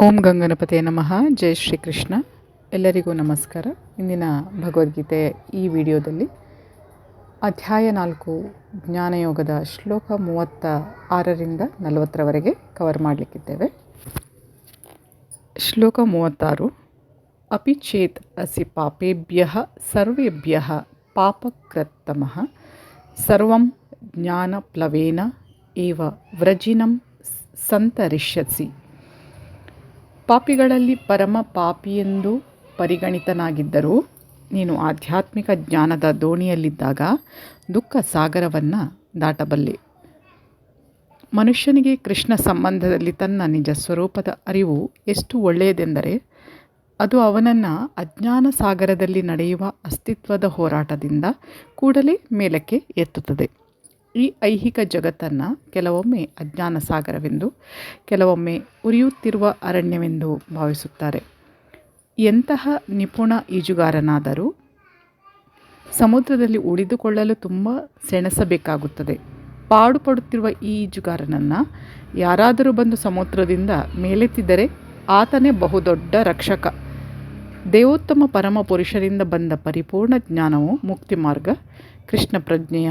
ಓಂ ಗಂಗನಪತೆ ನಮಃ. ಜೈ ಶ್ರೀಕೃಷ್ಣ. ಎಲ್ಲರಿಗೂ ನಮಸ್ಕಾರ. ಇಂದಿನ ಭಗವದ್ಗೀತೆ ಈ ವಿಡಿಯೋದಲ್ಲಿ ಅಧ್ಯಾಯ ನಾಲ್ಕು, ಜ್ಞಾನಯೋಗದ ಶ್ಲೋಕ ಮೂವತ್ತ ಆರರಿಂದ ನಲವತ್ತರವರೆಗೆ ಕವರ್ ಮಾಡಲಿಕ್ಕಿದ್ದೇವೆ. ಶ್ಲೋಕ ಮೂವತ್ತಾರು ಅಪಿ ಚೇತ್ ಅಸಿ ಪಾಪೇಭ್ಯ ಸರ್ವೇಭ್ಯ ಪಾಪಕೃತ್ತಮಃ ಸರ್ವಂ ಜ್ಞಾನಪ್ಲವೇನ ಏವ ವ್ರಜಿನಂ ಸಂತರಿಷ್ಯಸಿ. ಪಾಪಿಗಳಲ್ಲಿ ಪರಮ ಪಾಪಿಯೆಂದು ಪರಿಗಣಿತನಾಗಿದ್ದರೂ ನೀನು ಆಧ್ಯಾತ್ಮಿಕ ಜ್ಞಾನದ ದೋಣಿಯಲ್ಲಿದ್ದಾಗ ದುಃಖ ಸಾಗರವನ್ನು ದಾಟಬಲ್ಲೆ. ಮನುಷ್ಯನಿಗೆ ಕೃಷ್ಣ ಸಂಬಂಧದಲ್ಲಿ ತನ್ನ ನಿಜ ಸ್ವರೂಪದ ಅರಿವು ಎಷ್ಟು ಒಳ್ಳೆಯದೆಂದರೆ ಅದು ಅವನನ್ನು ಅಜ್ಞಾನ ಸಾಗರದಲ್ಲಿ ನಡೆಯುವ ಅಸ್ತಿತ್ವದ ಹೋರಾಟದಿಂದ ಕೂಡಲೇ ಮೇಲಕ್ಕೆ ಎತ್ತುತ್ತದೆ. ಈ ಐಹಿಕ ಜಗತ್ತನ್ನು ಕೆಲವೊಮ್ಮೆ ಅಜ್ಞಾನ ಸಾಗರವೆಂದು, ಕೆಲವೊಮ್ಮೆ ಉರಿಯುತ್ತಿರುವ ಅರಣ್ಯವೆಂದು ಭಾವಿಸುತ್ತಾರೆ. ಎಂತಹ ನಿಪುಣ ಈಜುಗಾರನಾದರೂ ಸಮುದ್ರದಲ್ಲಿ ಉಳಿದುಕೊಳ್ಳಲು ತುಂಬ ಸೆಣಸಬೇಕಾಗುತ್ತದೆ. ಪಾಡುಪಡುತ್ತಿರುವ ಈ ಈಜುಗಾರನನ್ನು ಯಾರಾದರೂ ಬಂದು ಸಮುದ್ರದಿಂದ ಮೇಲೆತ್ತಿದರೆ ಆತನೇ ಬಹುದೊಡ್ಡ ರಕ್ಷಕ. ದೇವೋತ್ತಮ ಪರಮ ಪುರುಷರಿಂದ ಬಂದ ಪರಿಪೂರ್ಣ ಜ್ಞಾನವು ಮುಕ್ತಿ ಮಾರ್ಗ ಕೃಷ್ಣ ಪ್ರಜ್ಞೆಯ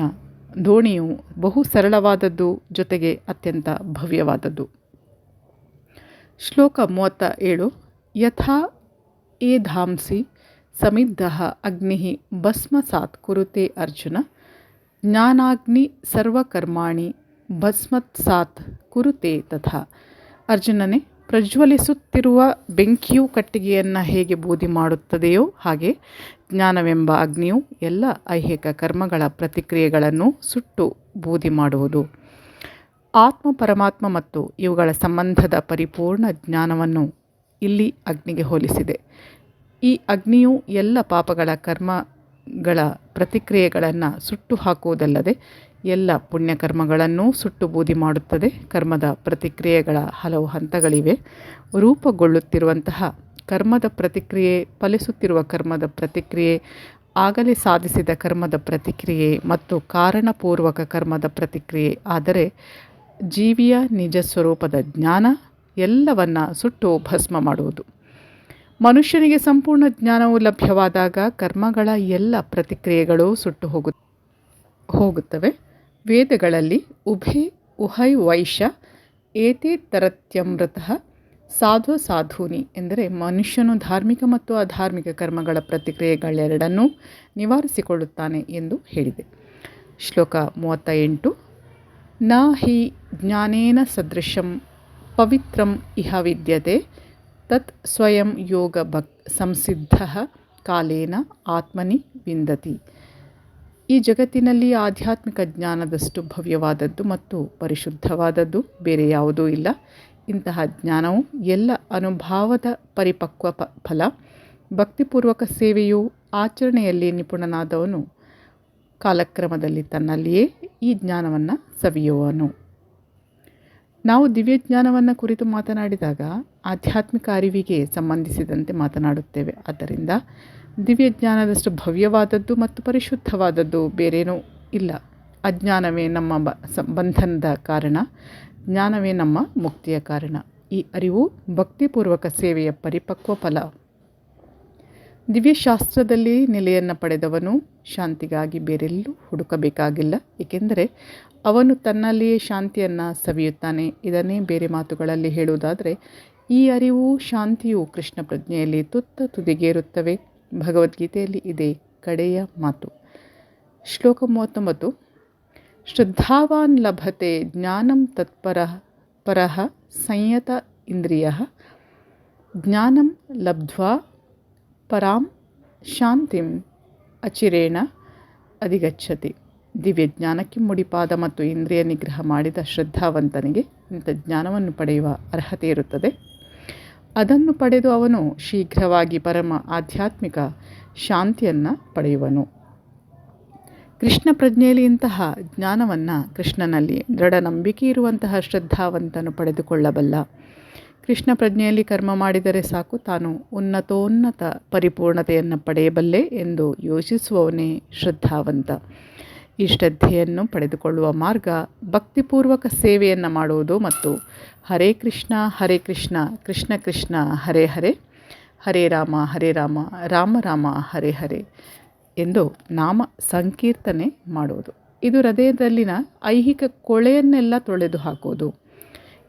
ದೋಣಿಯು ಬಹು ಸರಳವಾದದ್ದು ಜೊತೆಗೆ ಅತ್ಯಂತ ಭವ್ಯವಾದದ್ದು. ಶ್ಲೋಕ ಮೂವತ್ತ ಏಳು ಯಥಾ ಏ ಧಾಂಸಿ ಸಮಿದ್ಧ ಅಗ್ನಿ ಭಸ್ಮಸಾತ್ ಕುರುತೆ ಅರ್ಜುನ, ಜ್ಞಾನಾಗ್ನಿ ಸರ್ವಕರ್ಮಾಣಿ ಭಸ್ಮತ್ಸಾತ್ ಕುರುತೆ ತಥಾ. ಅರ್ಜುನನೇ ಪ್ರಜ್ವಲಿಸುತ್ತಿರುವ ಬೆಂಕಿಯು ಕಟ್ಟಿಗೆಯನ್ನು ಹೇಗೆ ಬೂದಿ ಮಾಡುತ್ತದೆಯೋ ಹಾಗೆ ಜ್ಞಾನವೆಂಬ ಅಗ್ನಿಯು ಎಲ್ಲ ಐಹಿಕ ಕರ್ಮಗಳ ಪ್ರತಿಕ್ರಿಯೆಗಳನ್ನು ಸುಟ್ಟು ಬೂದಿ ಮಾಡುವುದು. ಆತ್ಮ, ಪರಮಾತ್ಮ ಮತ್ತು ಇವುಗಳ ಸಂಬಂಧದ ಪರಿಪೂರ್ಣ ಜ್ಞಾನವನ್ನು ಇಲ್ಲಿ ಅಗ್ನಿಗೆ ಹೋಲಿಸಿದೆ. ಈ ಅಗ್ನಿಯು ಎಲ್ಲ ಪಾಪಗಳ ಕರ್ಮಗಳ ಪ್ರತಿಕ್ರಿಯೆಗಳನ್ನು ಸುಟ್ಟು ಹಾಕುವುದಲ್ಲದೆ ಎಲ್ಲ ಪುಣ್ಯಕರ್ಮಗಳನ್ನೂ ಸುಟ್ಟು ಬೂದಿ ಮಾಡುತ್ತದೆ. ಕರ್ಮದ ಪ್ರತಿಕ್ರಿಯೆಗಳ ಹಲವು ಹಂತಗಳಿವೆ. ರೂಪುಗೊಳ್ಳುತ್ತಿರುವಂತಹ ಕರ್ಮದ ಪ್ರತಿಕ್ರಿಯೆ, ಫಲಿಸುತ್ತಿರುವ ಕರ್ಮದ ಪ್ರತಿಕ್ರಿಯೆ, ಆಗಲೇ ಸಾಧಿಸಿದ ಕರ್ಮದ ಪ್ರತಿಕ್ರಿಯೆ ಮತ್ತು ಕಾರಣಪೂರ್ವಕ ಕರ್ಮದ ಪ್ರತಿಕ್ರಿಯೆ ಆದರೆ ಜೀವಿಯ ನಿಜ ಸ್ವರೂಪದ ಜ್ಞಾನ ಎಲ್ಲವನ್ನ ಸುಟ್ಟು ಭಸ್ಮ ಮಾಡುವುದು. ಮನುಷ್ಯನಿಗೆ ಸಂಪೂರ್ಣ ಜ್ಞಾನವು ಲಭ್ಯವಾದಾಗ ಕರ್ಮಗಳ ಎಲ್ಲ ಪ್ರತಿಕ್ರಿಯೆಗಳು ಸುಟ್ಟು ಹೋಗು, ಹೋಗುತ್ತವೆ. ವೇದಗಳಲ್ಲಿ ಉಭೆ ಉಹೈ ವೈಶ ಏತೇ ತರತ್ಯಮೃತ ಸಾಧು ಸಾಧೂನಿ ಎಂದರೆ ಮನುಷ್ಯನು ಧಾರ್ಮಿಕ ಮತ್ತು ಅಧಾರ್ಮಿಕ ಕರ್ಮಗಳ ಪ್ರತಿಕ್ರಿಯೆಗಳೆರಡನ್ನೂ ನಿವಾರಿಸಿಕೊಳ್ಳುತ್ತಾನೆ ಎಂದು ಹೇಳಿದೆ. ಶ್ಲೋಕ ಮೂವತ್ತ ಎಂಟು ನ ಹಿ ಜ್ಞಾನೇನ ಸದೃಶಂ ಪವಿತ್ರಂ ಇಹ ವಿದ್ಯತೆ ತತ್ ಸ್ವಯಂ ಯೋಗ ಭಕ್ ಸಂಸಿದ್ಧ ಕಾಲೇನ ಆತ್ಮನಿ ವಿಂದತಿ ಈ ಜಗತ್ತಿನಲ್ಲಿ ಆಧ್ಯಾತ್ಮಿಕ ಜ್ಞಾನದಷ್ಟು ಭವ್ಯವಾದದ್ದು ಮತ್ತು ಪರಿಶುದ್ಧವಾದದ್ದು ಬೇರೆ ಯಾವುದೂ ಇಲ್ಲ. ಇಂತಹ ಜ್ಞಾನವು ಎಲ್ಲ ಅನುಭಾವದ ಪರಿಪಕ್ವ ಫಲ. ಭಕ್ತಿಪೂರ್ವಕ ಸೇವೆಯು ಆಚರಣೆಯಲ್ಲಿ ನಿಪುಣನಾದವನು. ಕಾಲಕ್ರಮದಲ್ಲಿ ತನ್ನಲ್ಲಿಯೇ ಈ ಜ್ಞಾನವನ್ನು ಸವಿಯುವನು. ನಾವು ದಿವ್ಯ ಜ್ಞಾನವನ್ನು ಕುರಿತು ಮಾತನಾಡಿದಾಗ ಆಧ್ಯಾತ್ಮಿಕ ಅರಿವಿಗೆ ಸಂಬಂಧಿಸಿದಂತೆ ಮಾತನಾಡುತ್ತೇವೆ. ಆದ್ದರಿಂದ ದಿವ್ಯ ಜ್ಞಾನದಷ್ಟು ಭವ್ಯವಾದದ್ದು ಮತ್ತು ಪರಿಶುದ್ಧವಾದದ್ದು ಬೇರೇನೂ ಇಲ್ಲ. ಅಜ್ಞಾನವೇ ನಮ್ಮ ಬ ಬಂಧನದ ಕಾರಣ, ಜ್ಞಾನವೇ ನಮ್ಮ ಮುಕ್ತಿಯ ಕಾರಣ. ಈ ಅರಿವು ಭಕ್ತಿಪೂರ್ವಕ ಸೇವೆಯ ಪರಿಪಕ್ವ ಫಲ ದಿವ್ಯಶಾಸ್ತ್ರದಲ್ಲಿ ನೆಲೆಯನ್ನು ಪಡೆದವನು ಶಾಂತಿಗಾಗಿ ಬೇರೆಲ್ಲೂ ಹುಡುಕಬೇಕಾಗಿಲ್ಲ. ಏಕೆಂದರೆ ಅವನು ತನ್ನಲ್ಲಿಯೇ ಶಾಂತಿಯನ್ನು ಸವಿಯುತ್ತಾನೆ. ಇದನ್ನೇ ಬೇರೆ ಮಾತುಗಳಲ್ಲಿ ಹೇಳುವುದಾದರೆ, ಈ ಅರಿವು ಶಾಂತಿಯು ಕೃಷ್ಣ ಪ್ರಜ್ಞೆಯಲ್ಲಿ ತುತ್ತ ತುದಿಗೇರುತ್ತವೆ. ಭಗವದ್ಗೀತೆಯಲ್ಲಿ ಇದೆ ಕಡೆಯ ಮಾತು. ಶ್ಲೋಕ ಮೂವತ್ತೊಂಬತ್ತು. ಶ್ರದ್ಧಾವಾನ್ ಲಭತೆ ಜ್ಞಾನಂ ತತ್ಪರ ಪರಃ ಸಂಯತ ಇಂದ್ರಿಯ. ಜ್ಞಾನಂ ಲಬ್ಧ್ವಾ ಪರಾಂ ಶಾಂತಿಂ ಅಚಿರೇಣ ಅಧಿಗಚ್ಚತಿ ದಿವ್ಯ ಜ್ಞಾನಕ್ಕೆ ಮುಡಿಪಾದ ಮತ್ತು ಇಂದ್ರಿಯ ನಿಗ್ರಹ ಮಾಡಿದ ಶ್ರದ್ಧಾವಂತನಿಗೆ ಇಂಥ ಜ್ಞಾನವನ್ನು ಪಡೆಯುವ ಅರ್ಹತೆ ಇರುತ್ತದೆ. ಅದನ್ನು ಪಡೆದು ಅವನು ಶೀಘ್ರವಾಗಿ ಪರಮ ಆಧ್ಯಾತ್ಮಿಕ ಶಾಂತಿಯನ್ನು ಪಡೆಯುವನು. ಕೃಷ್ಣ ಪ್ರಜ್ಞೆಯಲ್ಲಿ ಇಂತಹ ಜ್ಞಾನವನ್ನು ಕೃಷ್ಣನಲ್ಲಿ ದೃಢ ನಂಬಿಕೆ ಇರುವಂತಹ ಶ್ರದ್ಧಾವಂತನು ಪಡೆದುಕೊಳ್ಳಬಲ್ಲ. ಕೃಷ್ಣ ಪ್ರಜ್ಞೆಯಲ್ಲಿ ಕರ್ಮ ಮಾಡಿದರೆ ಸಾಕು, ತಾನು ಉನ್ನತೋನ್ನತ ಪರಿಪೂರ್ಣತೆಯನ್ನು ಪಡೆಯಬಲ್ಲೆ ಎಂದು ಯೋಚಿಸುವವನೇ ಶ್ರದ್ಧಾವಂತ. ಈ ಶ್ರದ್ಧೆಯನ್ನು ಪಡೆದುಕೊಳ್ಳುವ ಮಾರ್ಗ ಭಕ್ತಿಪೂರ್ವಕ ಸೇವೆಯನ್ನು ಮಾಡುವುದು ಮತ್ತು ಹರೇ ಕೃಷ್ಣ ಹರೇ ಕೃಷ್ಣ ಕೃಷ್ಣ ಕೃಷ್ಣ, ಹರೇ ಹರೇ ಹರೇ ರಾಮ ಹರೇ ರಾಮ ರಾಮ ರಾಮ, ಹರೇ ಹರೇ ಎಂದು ನಾಮ ಸಂಕೀರ್ತನೆ ಮಾಡುವುದು. ಇದು ಹೃದಯದಲ್ಲಿನ ಐಹಿಕ ಕೊಳೆಯನ್ನೆಲ್ಲ ತೊಳೆದು ಹಾಕುವುದು.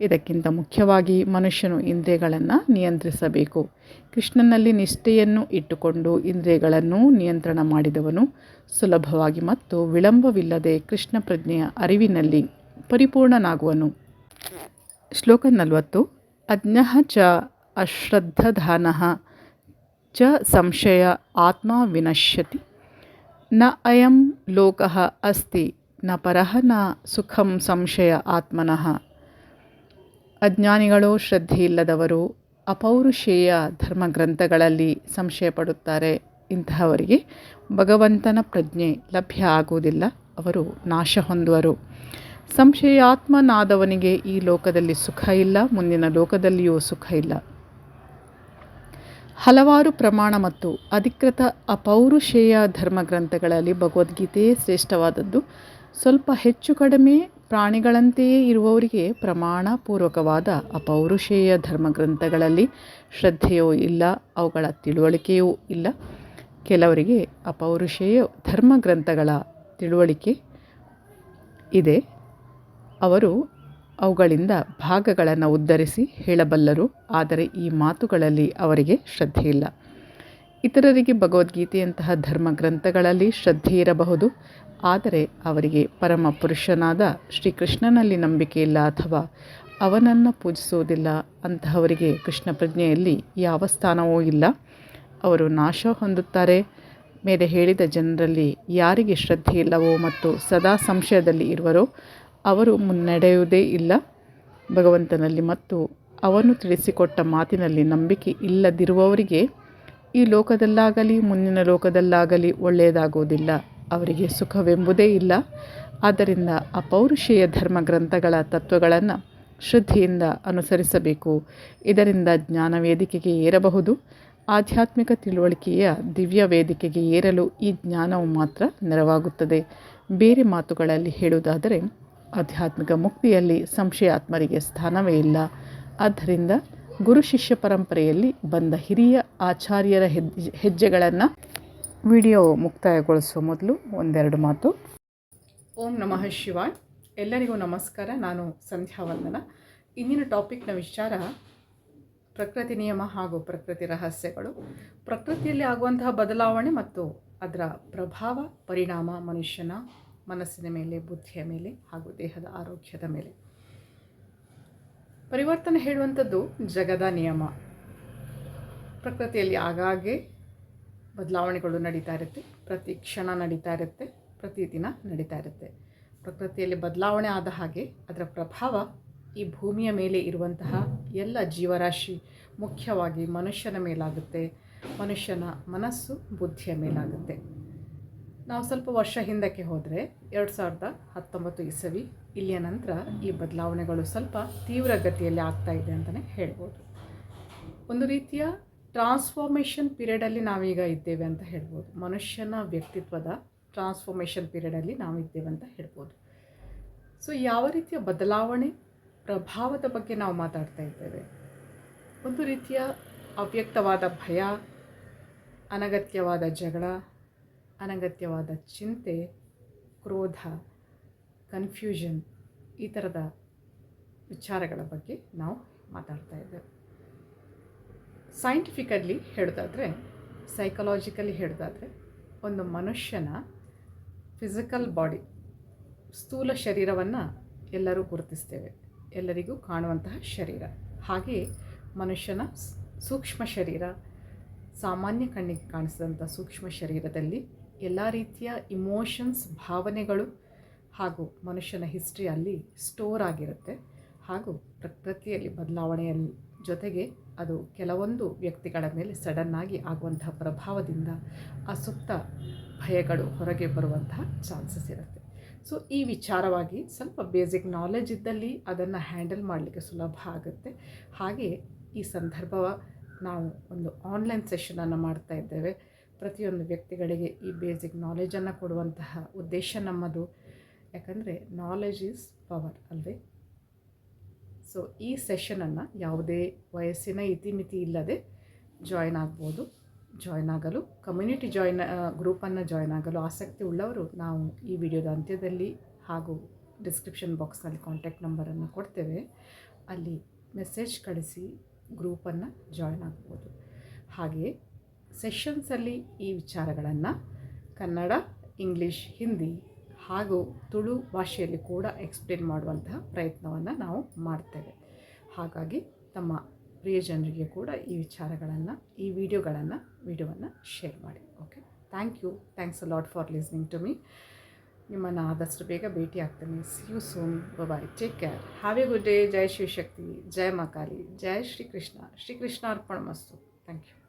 ಇದಕ್ಕಿಂತ ಮುಖ್ಯವಾಗಿ ಮನುಷ್ಯನು ಇಂದ್ರಿಯಗಳನ್ನು ನಿಯಂತ್ರಿಸಬೇಕು. ಕೃಷ್ಣನಲ್ಲಿ ನಿಷ್ಠೆಯನ್ನು ಇಟ್ಟುಕೊಂಡು ಇಂದ್ರಿಯಗಳನ್ನು ನಿಯಂತ್ರಣ ಮಾಡಿದವನು ಸುಲಭವಾಗಿ ಮತ್ತು ವಿಳಂಬವಿಲ್ಲದೆ ಕೃಷ್ಣ ಪ್ರಜ್ಞೆಯ ಅರಿವಿನಲ್ಲಿ ಪರಿಪೂರ್ಣನಾಗುವನು. ಶ್ಲೋಕ ನಲವತ್ತು. ಅಜ್ಞ ಚ ಅಶ್ರದ್ಧಾನ ಚ ಸಂಶಯ ಆತ್ಮ ವಿನಶ್ಯತಿ. ನ ಅಯಂ ಲೋಕ ಅಸ್ತಿ, ನ ಪರಹ ನ ಸುಖಂ ಸಂಶಯ ಆತ್ಮನಃ. ಅಜ್ಞಾನಿಗಳು ಶ್ರದ್ಧೆಯಿಲ್ಲದವರು ಅಪೌರುಷೇಯ ಧರ್ಮಗ್ರಂಥಗಳಲ್ಲಿ ಸಂಶಯ ಪಡುತ್ತಾರೆ ಇಂತಹವರಿಗೆ ಭಗವಂತನ ಪ್ರಜ್ಞೆ ಲಭ್ಯ ಆಗುವುದಿಲ್ಲ. ಅವರು ನಾಶ ಹೊಂದುವರು. ಸಂಶಯಾತ್ಮನಾದವನಿಗೆ ಈ ಲೋಕದಲ್ಲಿ ಸುಖ ಇಲ್ಲ, ಮುಂದಿನ ಲೋಕದಲ್ಲಿಯೂ ಸುಖ ಇಲ್ಲ. ಹಲವಾರು ಪ್ರಮಾಣ ಮತ್ತು ಅಧಿಕೃತ ಅಪೌರುಷೇಯ ಧರ್ಮಗ್ರಂಥಗಳಲ್ಲಿ ಭಗವದ್ಗೀತೆಯೇ ಶ್ರೇಷ್ಠವಾದದ್ದು. ಸ್ವಲ್ಪ ಹೆಚ್ಚು ಕಡಿಮೆ ಪ್ರಾಣಿಗಳಂತೆಯೇ ಇರುವವರಿಗೆ ಪ್ರಮಾಣಪೂರ್ವಕವಾದ ಅಪೌರುಷೇಯ ಧರ್ಮಗ್ರಂಥಗಳಲ್ಲಿ ಶ್ರದ್ಧೆಯೂ ಇಲ್ಲ, ಅವುಗಳ ತಿಳುವಳಿಕೆಯೂ ಇಲ್ಲ. ಕೆಲವರಿಗೆ ಅಪೌರುಷೇಯ ಧರ್ಮಗ್ರಂಥಗಳ ತಿಳುವಳಿಕೆ ಇದೆ. ಅವರು ಅವುಗಳಿಂದ ಭಾಗಗಳನ್ನು ಉದ್ಧರಿಸಿ ಹೇಳಬಲ್ಲರು, ಆದರೆ ಈ ಮಾತುಗಳಲ್ಲಿ ಅವರಿಗೆ ಶ್ರದ್ಧೆ ಇಲ್ಲ. ಇತರರಿಗೆ ಭಗವದ್ಗೀತೆಯಂತಹ ಧರ್ಮ ಗ್ರಂಥಗಳಲ್ಲಿ ಶ್ರದ್ಧೆ ಇರಬಹುದು. ಆದರೆ ಅವರಿಗೆ ಪರಮ ಪುರುಷನಾದ ಶ್ರೀಕೃಷ್ಣನಲ್ಲಿ ನಂಬಿಕೆ ಇಲ್ಲ ಅಥವಾ ಅವನನ್ನು ಪೂಜಿಸುವುದಿಲ್ಲ ಅಂತಹವರಿಗೆ ಕೃಷ್ಣ ಪ್ರಜ್ಞೆಯಲ್ಲಿ ಯಾವ ಸ್ಥಾನವೂ ಇಲ್ಲ. ಅವರು ನಾಶ ಹೊಂದುತ್ತಾರೆ. ಮೇಲೆ ಹೇಳಿದ ಜನರಲ್ಲಿ ಯಾರಿಗೆ ಶ್ರದ್ಧೆ ಇಲ್ಲವೋ ಮತ್ತು ಸದಾ ಸಂಶಯದಲ್ಲಿ ಇರುವರೋ ಅವರು ಮುನ್ನಡೆಯುವುದೇ ಇಲ್ಲ. ಭಗವಂತನಲ್ಲಿ ಮತ್ತು ಅವನು ತಿಳಿಸಿಕೊಟ್ಟ ಮಾತಿನಲ್ಲಿ ನಂಬಿಕೆ ಇಲ್ಲದಿರುವವರಿಗೆ ಈ ಲೋಕದಲ್ಲಾಗಲಿ, ಮುಂದಿನ ಲೋಕದಲ್ಲಾಗಲಿ ಒಳ್ಳೆಯದಾಗುವುದಿಲ್ಲ. ಅವರಿಗೆ ಸುಖವೆಂಬುದೇ ಇಲ್ಲ. ಆದ್ದರಿಂದ ಅಪೌರುಷೇಯ ಧರ್ಮ ಗ್ರಂಥಗಳ ತತ್ವಗಳನ್ನು ಶುದ್ಧಿಯಿಂದ ಅನುಸರಿಸಬೇಕು. ಇದರಿಂದ ಜ್ಞಾನ ವೇದಿಕೆಗೆ ಏರಬಹುದು. ಆಧ್ಯಾತ್ಮಿಕ ತಿಳುವಳಿಕೆಯ ದಿವ್ಯ ವೇದಿಕೆಗೆ ಏರಲು ಈ ಜ್ಞಾನವು ಮಾತ್ರ ನೆರವಾಗುತ್ತದೆ. ಬೇರೆ ಮಾತುಗಳಲ್ಲಿ ಹೇಳುವುದಾದರೆ, ಆಧ್ಯಾತ್ಮಿಕ ಮುಕ್ತಿಯಲ್ಲಿ ಸಂಶಯಾತ್ಮರಿಗೆ ಸ್ಥಾನವೇ ಇಲ್ಲ. ಆದ್ದರಿಂದ ಗುರು ಶಿಷ್ಯ ಪರಂಪರೆಯಲ್ಲಿ ಬಂದ ಹಿರಿಯ ಆಚಾರ್ಯರ ಹೆಜ್ಜೆ ಹೆಜ್ಜೆಗಳನ್ನು ವಿಡಿಯೋ ಮುಕ್ತಾಯಗೊಳಿಸುವ ಮೊದಲು ಒಂದೆರಡು ಮಾತು. ಓಂ ನಮಃ ಶಿವಾಯ್. ಎಲ್ಲರಿಗೂ ನಮಸ್ಕಾರ. ನಾನು ಸಂಧ್ಯಾ ವಂದನ. ಇಂದಿನ ಟಾಪಿಕ್ನ ವಿಚಾರ ಪ್ರಕೃತಿ ನಿಯಮ ಹಾಗೂ ಪ್ರಕೃತಿ ರಹಸ್ಯಗಳು. ಪ್ರಕೃತಿಯಲ್ಲಿ ಆಗುವಂತಹ ಬದಲಾವಣೆ ಮತ್ತು ಅದರ ಪ್ರಭಾವ, ಪರಿಣಾಮ ಮನುಷ್ಯನ ಮನಸ್ಸಿನ ಮೇಲೆ, ಬುದ್ಧಿಯ ಮೇಲೆ ಹಾಗೂ ದೇಹದ ಆರೋಗ್ಯದ ಮೇಲೆ. ಪರಿವರ್ತನೆ ಹೇಳುವಂಥದ್ದು ಜಗದ ನಿಯಮ. ಪ್ರಕೃತಿಯಲ್ಲಿ ಆಗಾಗ್ಗೆ ಬದಲಾವಣೆಗಳು ನಡೀತಾ ಇರುತ್ತೆ, ಪ್ರತಿ ಕ್ಷಣ ನಡೀತಾ ಇರುತ್ತೆ ಪ್ರತಿದಿನ ನಡೀತಾ ಇರುತ್ತೆ. ಪ್ರಕೃತಿಯಲ್ಲಿ ಬದಲಾವಣೆ ಆದ ಹಾಗೆ ಅದರ ಪ್ರಭಾವ ಈ ಭೂಮಿಯ ಮೇಲೆ ಇರುವಂತಹ ಎಲ್ಲ ಜೀವರಾಶಿ ಮುಖ್ಯವಾಗಿ ಮನುಷ್ಯನ ಮೇಲಾಗುತ್ತೆ. ಮನುಷ್ಯನ ಮನಸ್ಸು ಬುದ್ಧಿಯ ಮೇಲಾಗುತ್ತೆ. ನಾವು ಸ್ವಲ್ಪ ವರ್ಷ ಹಿಂದಕ್ಕೆ ಹೋದರೆ ಎರಡು ಸಾವಿರದ ಹತ್ತೊಂಬತ್ತು ಇಸವಿ ಇಲ್ಲಿಯ ನಂತರ ಈ ಬದಲಾವಣೆಗಳು ಸ್ವಲ್ಪ ತೀವ್ರ ಗತಿಯಲ್ಲಿ ಆಗ್ತಾ ಇದೆ ಅಂತಲೇ ಹೇಳ್ಬೋದು. ಒಂದು ರೀತಿಯ ಟ್ರಾನ್ಸ್ಫಾರ್ಮೇಷನ್ ಪೀರಿಯಡಲ್ಲಿ ನಾವೀಗ ಇದ್ದೇವೆ ಅಂತ ಹೇಳ್ಬೋದು. ಮನುಷ್ಯನ ವ್ಯಕ್ತಿತ್ವದ ಟ್ರಾನ್ಸ್ಫಾರ್ಮೇಷನ್ ಪೀರಿಯಡಲ್ಲಿ ನಾವು ಇದ್ದೇವೆ ಅಂತ ಹೇಳ್ಬೋದು. ಸೊ ಯಾವ ರೀತಿಯ ಬದಲಾವಣೆ ಪ್ರಭಾವದ ಬಗ್ಗೆ ನಾವು ಮಾತಾಡ್ತಾ ಇದ್ದೇವೆ? ಒಂದು ರೀತಿಯ ಅವ್ಯಕ್ತವಾದ ಭಯ, ಅನಗತ್ಯವಾದ ಜಗಳ ಅನಗತ್ಯವಾದ ಚಿಂತೆ, ಕ್ರೋಧ ಕನ್ಫ್ಯೂಷನ್ ಈ ಥರದ ವಿಚಾರಗಳ ಬಗ್ಗೆ ನಾವು ಮಾತಾಡ್ತಾ ಇದ್ದೇವೆ. ಸೈಂಟಿಫಿಕಲಿ ಹೇಳೋದಾದರೆ ಸೈಕಲಾಜಿಕಲಿ ಹೇಳೋದಾದರೆ, ಒಂದು ಮನುಷ್ಯನ ಫಿಸಿಕಲ್ ಬಾಡಿ ಸ್ಥೂಲ ಶರೀರವನ್ನು ಎಲ್ಲರೂ ಗುರುತಿಸ್ತೇವೆ. ಎಲ್ಲರಿಗೂ ಕಾಣುವಂತಹ ಶರೀರ. ಹಾಗೆಯೇ ಮನುಷ್ಯನ ಸೂಕ್ಷ್ಮ ಶರೀರ, ಸಾಮಾನ್ಯ ಕಣ್ಣಿಗೆ ಕಾಣಿಸಿದಂಥ ಸೂಕ್ಷ್ಮ ಶರೀರದಲ್ಲಿ ಎಲ್ಲ ರೀತಿಯ ಇಮೋಷನ್ಸ್ ಭಾವನೆಗಳು ಹಾಗೂ ಮನುಷ್ಯನ ಹಿಸ್ಟ್ರಿ ಅಲ್ಲಿ ಸ್ಟೋರ್ ಆಗಿರುತ್ತೆ. ಹಾಗೂ ಪ್ರಕೃತಿಯಲ್ಲಿ ಬದಲಾವಣೆಯ ಜೊತೆಗೆ ಅದು ಕೆಲವೊಂದು ವ್ಯಕ್ತಿಗಳ ಮೇಲೆ ಸಡನ್ನಾಗಿ ಆಗುವಂತಹ ಪ್ರಭಾವದಿಂದ ಅಸುಪ್ತ ಭಯಗಳು ಹೊರಗೆ ಬರುವಂತಹ ಚಾನ್ಸಸ್ ಇರುತ್ತೆ. ಸೊ ಈ ವಿಚಾರವಾಗಿ ಸ್ವಲ್ಪ ಬೇಸಿಕ್ ನಾಲೆಜ್ ಇದ್ದಲ್ಲಿ ಅದನ್ನು ಹ್ಯಾಂಡಲ್ ಮಾಡಲಿಕ್ಕೆ ಸುಲಭ ಆಗುತ್ತೆ. ಹಾಗೆ ಈ ಸಂದರ್ಭ ನಾವು ಒಂದು ಆನ್ಲೈನ್ ಸೆಷನನ್ನು ಮಾಡ್ತಾ ಇದ್ದೇವೆ. ಪ್ರತಿಯೊಂದು ವ್ಯಕ್ತಿಗಳಿಗೆ ಈ ಬೇಸಿಕ್ ನಾಲೆಜನ್ನು ಕೊಡುವಂತಹ ಉದ್ದೇಶ ನಮ್ಮದು. ಯಾಕಂದರೆ ನಾಲೆಜ್ ಈಸ್ ಪವರ್ ಅಲ್ವೇ? ಸೊ ಈ ಸೆಷನನ್ನು ಯಾವುದೇ ವಯಸ್ಸಿನ ಇತಿಮಿತಿ ಇಲ್ಲದೆ ಜಾಯ್ನ್ ಆಗ್ಬೋದು. ಜಾಯ್ನ್ ಆಗಲು ಕಮ್ಯುನಿಟಿ ಜಾಯ್ನ್ ಗ್ರೂಪನ್ನು ಜಾಯ್ನ್ ಆಗಲು ಆಸಕ್ತಿ ಉಳ್ಳವರು ನಾವು ಈ ವಿಡಿಯೋದ ಅಂತ್ಯದಲ್ಲಿ ಹಾಗೂ ಡಿಸ್ಕ್ರಿಪ್ಷನ್ ಬಾಕ್ಸ್ನಲ್ಲಿ ಕಾಂಟ್ಯಾಕ್ಟ್ ನಂಬರನ್ನು ಕೊಡ್ತೇವೆ. ಅಲ್ಲಿ ಮೆಸೇಜ್ ಕಳಿಸಿ ಗ್ರೂಪನ್ನು ಜಾಯ್ನ್ ಆಗ್ಬೋದು. ಹಾಗೆಯೇ ಸೆಷನ್ಸಲ್ಲಿ ಈ ವಿಚಾರಗಳನ್ನು ಕನ್ನಡ, ಇಂಗ್ಲೀಷ್, ಹಿಂದಿ ಹಾಗೂ ತುಳು ಭಾಷೆಯಲ್ಲಿ ಕೂಡ ಎಕ್ಸ್ಪ್ಲೇನ್ ಮಾಡುವಂತಹ ಪ್ರಯತ್ನವನ್ನು ನಾವು ಮಾಡ್ತೇವೆ. ಹಾಗಾಗಿ ತಮ್ಮ ಪ್ರಿಯ ಜನರಿಗೆ ಕೂಡ ಈ ವಿಚಾರಗಳನ್ನು, ಈ ವಿಡಿಯೋಗಳನ್ನು, ವಿಡಿಯೋವನ್ನು ಶೇರ್ ಮಾಡಿ. Okay thank you thanks a lot for listening to me ನಿಮ್ಮನ್ನು ಆದಷ್ಟು ಬೇಗ ಭೇಟಿ ಆಗ್ತೇನೆ. See you soon bye take care have a good day ಜೈ ಶಿವಶಕ್ತಿ ಜಯ ಮಾ ಕಾಳಿ ಜಯ ಶ್ರೀಕೃಷ್ಣ ಶ್ರೀಕೃಷ್ಣ ಅರ್ಪಣ ಮಸ್ತು ಥ್ಯಾಂಕ್ ಯು